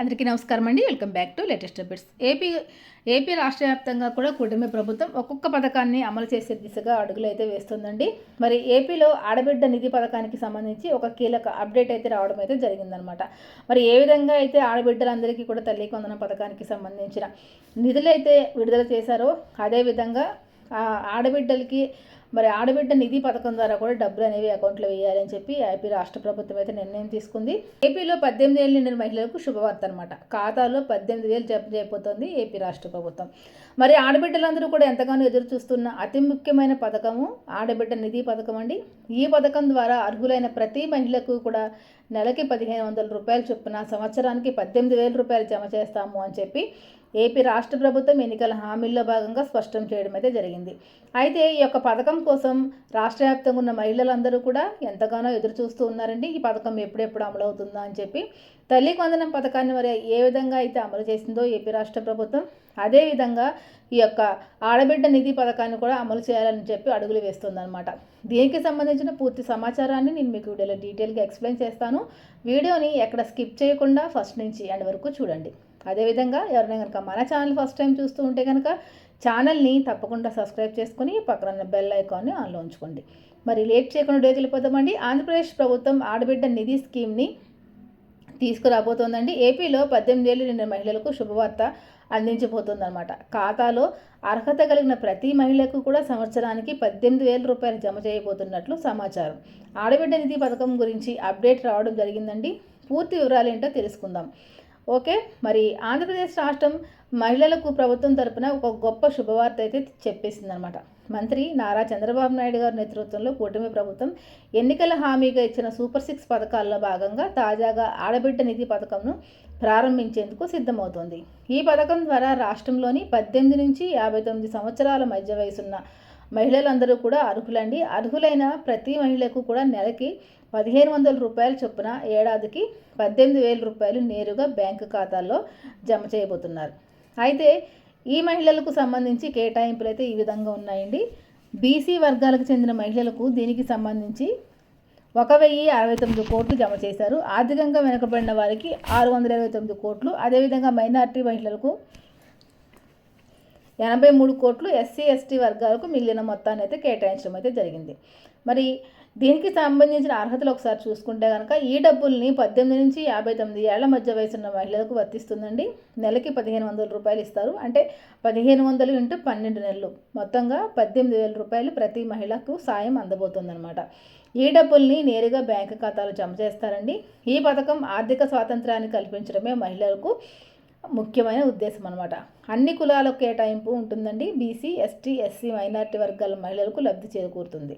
అందరికీ నమస్కారం అండి. Welcome back to latest updates. AP AP రాష్ట్ర వ్యాప్తంగా కూడా కూటమి ప్రభుత్వం ఒక్కొక్క పథకాన్ని అమలు చేసే దిశగా అడుగులు అయితే వేస్తుందండి. మరి ఏపీలో ఆడబిడ్డ నిధి పథకానికి సంబంధించి ఒక కీలక అప్డేట్ అయితే రావడం అయితే జరిగిందనమాట మరి ఏ విధంగా అయితే ఆడబిడ్డలందరికీ కూడా తల్లి కొందన పథకానికి సంబంధించిన నిధులు అయితే విడుదల చేశారో అదేవిధంగా ఆడబిడ్డలకి మరి ఆడబిడ్డ నిధి పథకం ద్వారా కూడా డబ్బులు అనేవి అకౌంట్లో వేయాలని చెప్పి ఏపీ రాష్ట్ర ప్రభుత్వం అయితే నిర్ణయం తీసుకుంది. ఏపీలో పద్దెనిమిది ఏళ్ళు నిండిన మహిళలకు శుభవార్త అనమాట ఖాతాలో పద్దెనిమిది వేలు జమ చేయబోతోంది ఏపీ రాష్ట్ర ప్రభుత్వం. మరి ఆడబిడ్డలందరూ కూడా ఎంతగానో ఎదురు చూస్తున్న అతి ముఖ్యమైన పథకము ఆడబిడ్డ నిధి పథకం అండి. ఈ పథకం ద్వారా అర్హులైన ప్రతి మహిళకు కూడా నెలకి పదిహేను వందల రూపాయలు చొప్పున సంవత్సరానికి పద్దెనిమిది వేల రూపాయలు జమ చేస్తాము అని చెప్పి ఏపీ రాష్ట్ర ప్రభుత్వం ఎన్నికల హామీల్లో భాగంగా స్పష్టం చేయడం అయితే జరిగింది. అయితే ఈ యొక్క పథకం కోసం రాష్ట్ర వ్యాప్తంగా ఉన్న మహిళలందరూ కూడా ఎంతగానో ఎదురు చూస్తూ ఉన్నారండి. ఈ పథకం ఎప్పుడెప్పుడు అమలు అవుతుందా అని చెప్పి తల్లి కొందనం పథకాన్ని మరి ఏ విధంగా అయితే అమలు చేసిందో ఏపీ రాష్ట్ర ప్రభుత్వం అదేవిధంగా ఈ యొక్క ఆడబిడ్డ నిధి పథకాన్ని కూడా అమలు చేయాలని చెప్పి అడుగులు వేస్తుందన్నమాట. దీనికి సంబంధించిన పూర్తి సమాచారాన్ని నేను మీకు వీడియోలో డీటెయిల్గా ఎక్స్ప్లెయిన్ చేస్తాను. వీడియోని ఎక్కడ స్కిప్ చేయకుండా ఫస్ట్ నుంచి ఎండ్ వరకు చూడండి. అదేవిధంగా ఎవరైనా కనుక మన ఛానల్ ఫస్ట్ టైం చూస్తూ ఉంటే కనుక ఛానల్ని తప్పకుండా సబ్స్క్రైబ్ చేసుకుని పక్కన బెల్ ఐకాన్ని ఆన్లో ఉంచుకోండి. మరి లేట్ చేయకుండా డేకి వెళ్ళిపోతామండి ఆంధ్రప్రదేశ్ ప్రభుత్వం ఆడబిడ్డ నిధి స్కీమ్ని తీసుకురాబోతోందండి. ఏపీలో పద్దెనిమిది ఏళ్ళు నిండిన మహిళలకు శుభవార్త అందించబోతుందన్నమాట. ఖాతాలో అర్హత కలిగిన ప్రతి మహిళకు కూడా సంవత్సరానికి పద్దెనిమిది వేల రూపాయలు జమ చేయబోతున్నట్లు సమాచారం. ఆడబిడ్డ నిధి పథకం గురించి అప్డేట్ రావడం జరిగిందండి. పూర్తి వివరాలు ఏంటో తెలుసుకుందాం. ఓకే? మరి ఆంధ్రప్రదేశ్ రాష్ట్రం మహిళలకు ప్రభుత్వం తరపున ఒక గొప్ప శుభవార్త అయితే చెప్పేసిందనమాట. మంత్రి నారా చంద్రబాబు నాయుడు గారి నేతృత్వంలో కూటమి ప్రభుత్వం ఎన్నికల హామీగా ఇచ్చిన సూపర్ సిక్స్ పథకాల్లో భాగంగా తాజాగా ఆడబిడ్డ నిధి పథకంను ప్రారంభించేందుకు సిద్ధమవుతోంది. ఈ పథకం ద్వారా రాష్ట్రంలోని పద్దెనిమిది నుంచి యాభై తొమ్మిది సంవత్సరాల మధ్య వయసున్న మహిళలందరూ కూడా అర్హులండి. అర్హులైన ప్రతి మహిళకు కూడా నెలకి పదిహేను వందల రూపాయలు చొప్పున ఏడాదికి పద్దెనిమిది వేల రూపాయలు నేరుగా బ్యాంకు ఖాతాల్లో జమ చేయబోతున్నారు. అయితే ఈ మహిళలకు సంబంధించి కేటాయింపులు అయితే ఈ విధంగా ఉన్నాయండి. బీసీ వర్గాలకు చెందిన మహిళలకు దీనికి సంబంధించి ఒక వెయ్యి అరవై తొమ్మిది కోట్లు జమ చేశారు. ఆర్థికంగా వెనుకబడిన వారికి ఆరు వందల ఇరవై తొమ్మిది కోట్లు. అదేవిధంగా మైనార్టీ మహిళలకు ఎనభై మూడు కోట్లు ఎస్సీ ఎస్టీ వర్గాలకు మిగిలిన మొత్తాన్ని అయితే కేటాయించడం అయితే జరిగింది. మరి దీనికి సంబంధించిన అర్హతలు ఒకసారి చూసుకుంటే కనుక ఈ డబ్బుల్ని పద్దెనిమిది నుంచి యాభై తొమ్మిది ఏళ్ళ మధ్య వయసున్న మహిళలకు వర్తిస్తుందండి. నెలకి పదిహేను వందల రూపాయలు ఇస్తారు. అంటే పదిహేను వందలు ఇంటూ పన్నెండు నెలలు. మొత్తంగా పద్దెనిమిది వేల రూపాయలు ప్రతి మహిళకు సాయం అందబోతుందన్నమాట. ఈ డబ్బుల్ని నేరుగా బ్యాంకు ఖాతాలో జమ చేస్తారండి. ఈ పథకం ఆర్థిక స్వాతంత్రాన్ని కల్పించడమే మహిళలకు ముఖ్యమైన ఉద్దేశం అనమాట అన్ని కులాల కేటాయింపు ఉంటుందండి. బీసీ ఎస్టీ ఎస్సీ మైనార్టీ వర్గాల మహిళలకు లబ్ధి చేకూరుతుంది.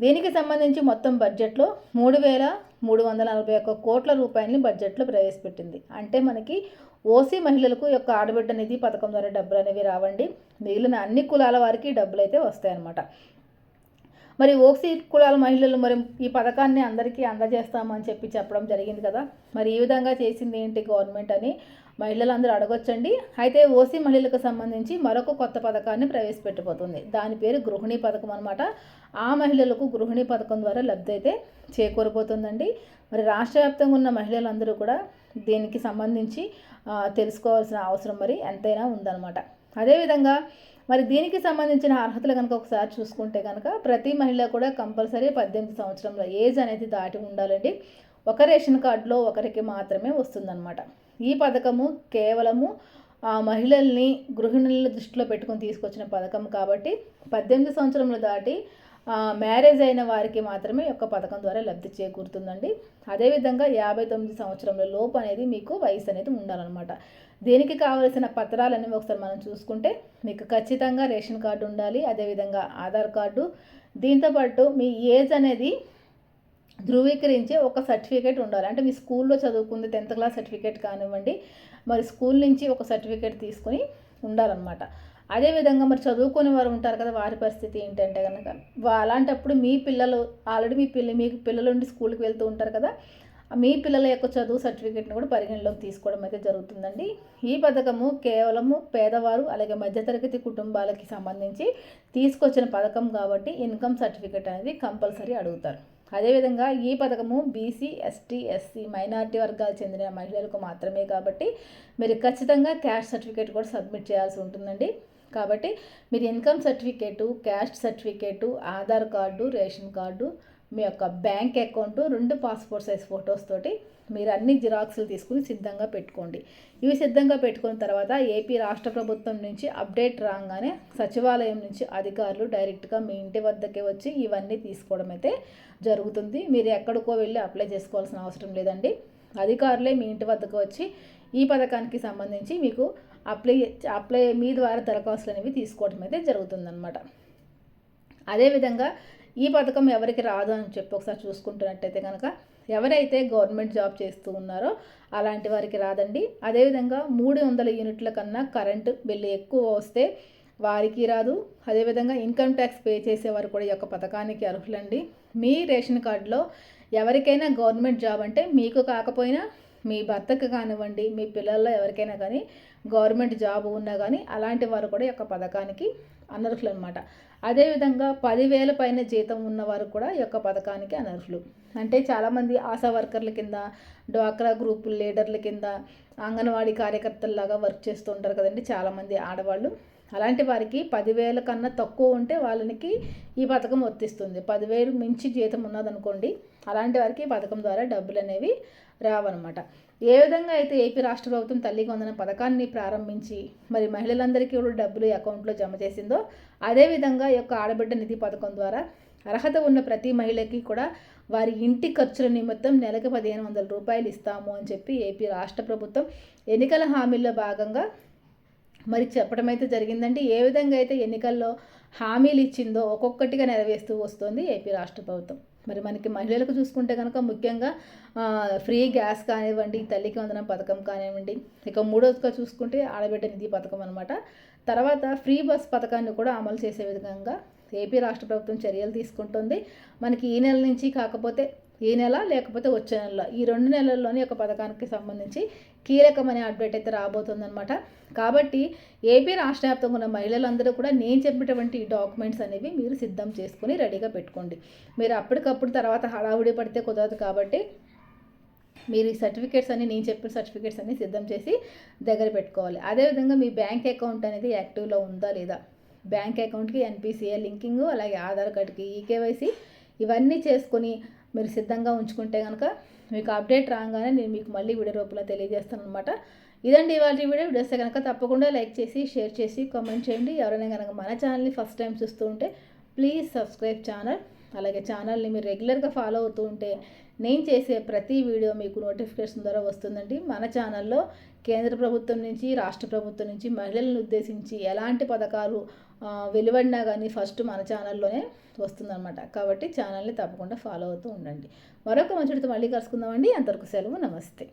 దీనికి సంబంధించి మొత్తం బడ్జెట్లో మూడు వేల మూడు వందల నలభై ఒక్క కోట్ల రూపాయలని బడ్జెట్లో ప్రవేశపెట్టింది. అంటే మనకి ఓసీ మహిళలకు యొక్క ఆడబిడ్డ నిధి పథకం ద్వారా డబ్బులు అనేవి రావండి. మిగిలిన అన్ని కులాల వారికి డబ్బులు అయితే వస్తాయన్నమాట. మరి ఓసీ కులాల మహిళలు మరి ఈ పథకాన్ని అందరికీ అందజేస్తామని చెప్పి చెప్పడం జరిగింది కదా. మరి ఈ విధంగా చేసింది ఏంటి గవర్నమెంట్ అని మహిళలందరూ అడగొచ్చండి. అయితే ఓసీ మహిళలకు సంబంధించి మరొక కొత్త పథకాన్ని ప్రవేశపెట్టబోతుంది. దాని పేరు గృహిణి పథకం అనమాట ఆ మహిళలకు గృహిణి పథకం ద్వారా లబ్ధి అయితే చేకూరబోతుందండి. మరి రాష్ట్ర వ్యాప్తంగా ఉన్న మహిళలందరూ కూడా దీనికి సంబంధించి తెలుసుకోవాల్సిన అవసరం మరి ఎంతైనా ఉందన్నమాట. అదేవిధంగా మరి దీనికి సంబంధించిన అర్హతలు కనుక ఒకసారి చూసుకుంటే కనుక ప్రతి మహిళ కూడా కంపల్సరీ పద్దెనిమిది సంవత్సరంలో ఏజ్ అనేది దాటి ఉండాలండి. ఒక రేషన్ కార్డులో ఒకరికి మాత్రమే వస్తుందన్నమాట. ఈ పథకము కేవలము ఆ మహిళల్ని గృహిణుల దృష్టిలో పెట్టుకొని తీసుకొచ్చిన పథకం కాబట్టి పద్దెనిమిది సంవత్సరములు దాటి మ్యారేజ్ అయిన వారికి మాత్రమే యొక్క పథకం ద్వారా లబ్ధి చేకూరుతుందండి. అదేవిధంగా యాభై తొమ్మిది సంవత్సరంలో లోపు అనేది మీకు వయసు అనేది ఉండాలన్నమాట. దీనికి కావలసిన పత్రాలన్నీ ఒకసారి మనం చూసుకుంటే మీకు ఖచ్చితంగా రేషన్ కార్డు ఉండాలి అదేవిధంగా ఆధార్ కార్డు. దీంతోపాటు మీ ఏజ్ అనేది ధృవీకరించే ఒక సర్టిఫికేట్ ఉండాలి. అంటే మీ స్కూల్లో చదువుకుంది టెన్త్ క్లాస్ సర్టిఫికేట్ కానివ్వండి మరి స్కూల్ నుంచి ఒక సర్టిఫికేట్ తీసుకొని ఉండాలన్నమాట. అదేవిధంగా మరి చదువుకునే వారు ఉంటారు కదా వారి పరిస్థితి ఏంటంటే కనుక అలాంటప్పుడు మీ పిల్లలు ఆల్రెడీ మీ పిల్ల మీకు పిల్లలు ఉండి స్కూల్కి వెళ్తూ ఉంటారు కదా మీ పిల్లల యొక్క చదువు సర్టిఫికేట్ని కూడా పరిగణలోకి తీసుకోవడం అయితే జరుగుతుందండి. ఈ పథకము కేవలము పేదవారు అలాగే మధ్యతరగతి కుటుంబాలకి సంబంధించి తీసుకొచ్చిన పథకం కాబట్టి ఇన్కమ్ సర్టిఫికేట్ అనేది కంపల్సరీ అడుగుతారు. అదేవిధంగా ఈ పథకము బీసీ ఎస్టీ ఎస్సీ మైనారిటీ వర్గాలు చెందిన మహిళలకు మాత్రమే కాబట్టి మీరు ఖచ్చితంగా క్యాష్ సర్టిఫికేట్ కూడా సబ్మిట్ చేయాల్సి ఉంటుందండి. కాబట్టి మీరు income certificate caste certificate Aadhaar card ration card మీ యొక్క బ్యాంక్ అకౌంటు రెండు పాస్పోర్ట్ సైజ్ ఫొటోస్ తోటి మీరు అన్ని జిరాక్స్లు తీసుకుని సిద్ధంగా పెట్టుకోండి. ఇవి సిద్ధంగా పెట్టుకున్న తర్వాత ఏపీ రాష్ట్ర ప్రభుత్వం నుంచి అప్డేట్ రాగానే సచివాలయం నుంచి అధికారులు డైరెక్ట్గా మీ ఇంటి వద్దకే వచ్చి ఇవన్నీ తీసుకోవడం అయితే జరుగుతుంది. మీరు ఎక్కడికో వెళ్ళి అప్లై చేసుకోవాల్సిన అవసరం లేదండి. అధికారులే మీ ఇంటి వద్దకు వచ్చి ఈ పథకానికి సంబంధించి మీకు అప్లై అప్లై మీ ద్వారా దరఖాస్తులు అనేవి తీసుకోవడం అయితే జరుగుతుందన్నమాట. అదేవిధంగా ఈ పథకం ఎవరికి రాదు అని చెప్పి ఒకసారి చూసుకుంటున్నట్టయితే కనుక ఎవరైతే గవర్నమెంట్ జాబ్ చేస్తూ ఉన్నారో అలాంటి వారికి రాదండి. అదేవిధంగా మూడు వందల యూనిట్ల కన్నా కరెంటు బిల్లు ఎక్కువ వస్తే వారికి రాదు. అదేవిధంగా ఇన్కమ్ ట్యాక్స్ పే చేసేవారు కూడా ఈ యొక్క పథకానికి అర్హులండి. మీ రేషన్ కార్డులో ఎవరికైనా గవర్నమెంట్ జాబ్ అంటే మీకు కాకపోయినా మీ భర్తకు కానివ్వండి మీ పిల్లల్లో ఎవరికైనా కానీ గవర్నమెంట్ జాబ్ ఉన్నా కానీ అలాంటి వారు కూడా ఈ యొక్క పథకానికి అనర్హులు అనమాట అదేవిధంగా పదివేల పైన జీతం ఉన్నవారు కూడా ఈ యొక్క పథకానికి అనర్హులు. అంటే చాలామంది ఆశా వర్కర్ల కింద డ్వాక్రా గ్రూప్ లీడర్ల కింద అంగన్వాడీ కార్యకర్తల్లాగా వర్క్ చేస్తూ ఉంటారు కదండి చాలామంది ఆడవాళ్ళు. అలాంటి వారికి పదివేల కన్నా తక్కువ ఉంటే వాళ్ళకి ఈ పథకం వర్తిస్తుంది. పదివేలు మించి జీతం ఉన్నదనుకోండి అలాంటి వారికి ఈ పథకం ద్వారా డబ్బులు అనేవి రావన్నమాట. ఏ విధంగా అయితే ఏపీ రాష్ట్ర ప్రభుత్వం తల్లికి వందన పథకాన్ని ప్రారంభించి మరి మహిళలందరికీ కూడా డబ్బులు అకౌంట్లో జమ చేసిందో అదేవిధంగా ఈ యొక్క ఆడబిడ్డ నిధి పథకం ద్వారా అర్హత ఉన్న ప్రతి మహిళకి కూడా వారి ఇంటి ఖర్చుల నిమిత్తం నెలకు పదిహేను వందల రూపాయలు ఇస్తాము అని చెప్పి ఏపీ రాష్ట్ర ప్రభుత్వం ఎన్నికల హామీల్లో భాగంగా మరి చెప్పడం అయితే జరిగిందండి. ఏ విధంగా అయితే ఎన్నికల్లో హామీలు ఇచ్చిందో ఒక్కొక్కటిగా నెరవేరుస్తూ వస్తుంది ఏపీ రాష్ట్ర ప్రభుత్వం. మరి మనకి మహిళలకు చూసుకుంటే కనుక ముఖ్యంగా ఫ్రీ గ్యాస్ కానివ్వండి తల్లికి వందనం పథకం కానివ్వండి ఇక మూడోదిగా చూసుకుంటే ఆడబిడ్డ నిధి పథకం అనమాట తర్వాత ఫ్రీ బస్ పథకాన్ని కూడా అమలు చేసే విధంగా ఏపీ రాష్ట్ర ప్రభుత్వం చర్యలు తీసుకుంటుంది. మనకి ఈ నెల నుంచి కాకపోతే ఈ నెల లేకపోతే వచ్చే నెలలో ఈ రెండు నెలల్లోనే ఒక పథకానికి సంబంధించి కీలకమైన అప్డేట్ అయితే రాబోతుందనమాట కాబట్టి ఏపీ రాష్ట్ర వ్యాప్తంగా ఉన్న మహిళలందరూ కూడా నేను చెప్పినటువంటి ఈ డాక్యుమెంట్స్ అనేవి మీరు సిద్ధం చేసుకుని రెడీగా పెట్టుకోండి. మీరు అప్పటికప్పుడు తర్వాత హడావుడి పడితే కుదరదు కాబట్టి మీరు ఈ సర్టిఫికేట్స్ అన్ని నేను చెప్పిన సర్టిఫికేట్స్ అన్ని సిద్ధం చేసి దగ్గర పెట్టుకోవాలి. అదేవిధంగా మీ బ్యాంక్ అకౌంట్ అనేది యాక్టివ్లో ఉందా లేదా? బ్యాంక్ అకౌంట్కి ఎన్పిసిఐ లింకింగ్ అలాగే ఆధార్ కార్డ్కి ఈకేవైసీ ఇవన్నీ చేసుకొని మీరు సిద్ధంగా ఉంచుకుంటే కనుక మీకు అప్డేట్ రాగానే నేను మీకు మళ్ళీ వీడియో రూపంలో తెలియజేస్తాను అనమాట ఇదండి ఇవాళ వీడియో వీడియో. వస్తే కనుక తప్పకుండా లైక్ చేసి షేర్ చేసి కామెంట్ చేయండి. ఎవరైనా కనుక మన ఛానల్ని ఫస్ట్ టైం చూస్తూ ఉంటే ప్లీజ్ సబ్స్క్రైబ్ ఛానల్. అలాగే ఛానల్ని మీరు రెగ్యులర్గా ఫాలో అవుతూ ఉంటే నేను చేసే ప్రతి వీడియో మీకు నోటిఫికేషన్ ద్వారా వస్తుందండి. మన ఛానల్లో కేంద్ర ప్రభుత్వం నుంచి రాష్ట్ర ప్రభుత్వం నుంచి మహిళలను ఉద్దేశించి ఎలాంటి పథకాలు వెలువడినా కానీ ఫస్ట్ మన ఛానల్లోనే వస్తుందన్నమాట. కాబట్టి ఛానల్ని తప్పకుండా ఫాలో అవుతూ ఉండండి. మరొక మంచితో మళ్ళీ కలుసుకుందామండి. అంతవరకు సెలవు. నమస్తే.